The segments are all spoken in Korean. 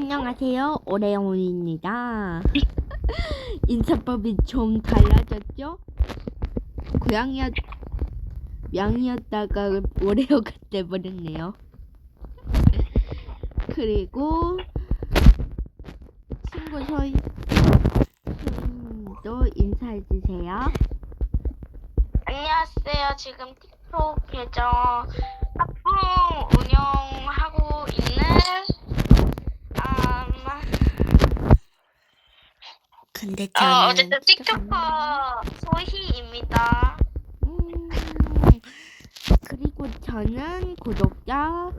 안녕하세요. 오레온입니다. 인사법이 좀 달라졌죠? 고양이였, 양이었다가 오레오가 돼버렸네요. 그리고 친구 소희, 소희님도 인사해주세요. 안녕하세요. 지금 틱톡 계정 합동 운영하고 있는 음, 근데 어, 어쨌든 틱토커 소희입니다. 음, 그리고 저는 구독자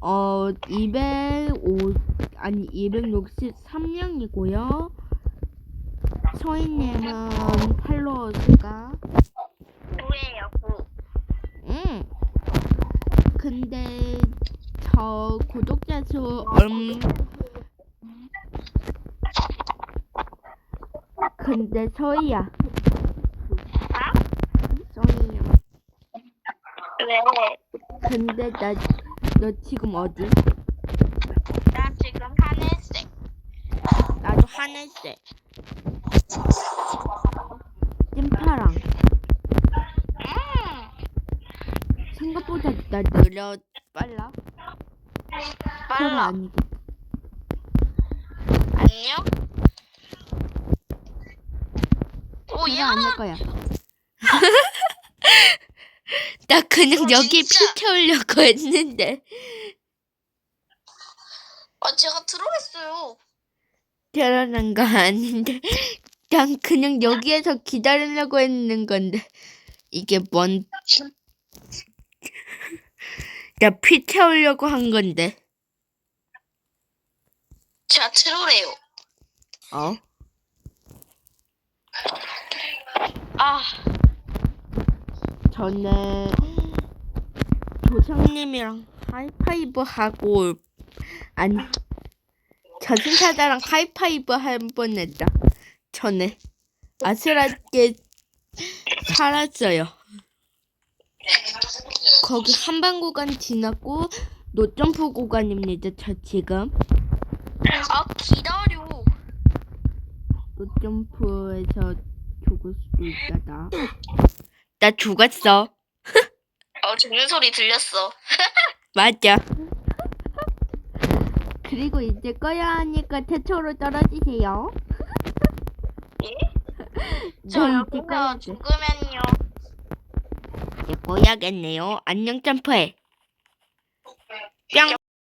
어 205, 아니 263명이고요. 소희님은 팔로워 수가 누구예요? 구. 음 근데 저 구독자 수 음, 근데 소희야 아? 소희야 왜? 근데 나 너 지금 어디? 나 지금 하늘색. 나도 하늘색. 찐파랑. 음, 생각보다 나 느려 빨라. 빨라. 아니고. 안녕? 오, 내가 야! 안할 거야. 나 그냥 어, 여기 진짜. 피 태우려고 했는데 아, 제가 트롤했어요. 결혼한 거 아닌데 난 그냥 여기에서 기다리려고 했는 건데 이게 뭔? 나피 태우려고 한 건데. 제가 트롤해요. 어? 아, 전에 조상님이랑 하이파이브 하고 아니 저승사자랑 하이파이브 한 번 했다. 전에 아슬하게 살았어요. 거기 한방 구간 지났고 노점프 구간입니다. 저 지금 아, 기다려. 노점프에서 죽을 수도 있다 나. 나 죽었어. 어, 죽는 소리 들렸어. 맞아. 그리고 이제 꺼야 하니까 태초로 떨어지세요. 예? 저저 이제 여기서 꺼야 돼. 죽으면요. 이제 꺼야겠네요. 안녕 점프해. 뿅.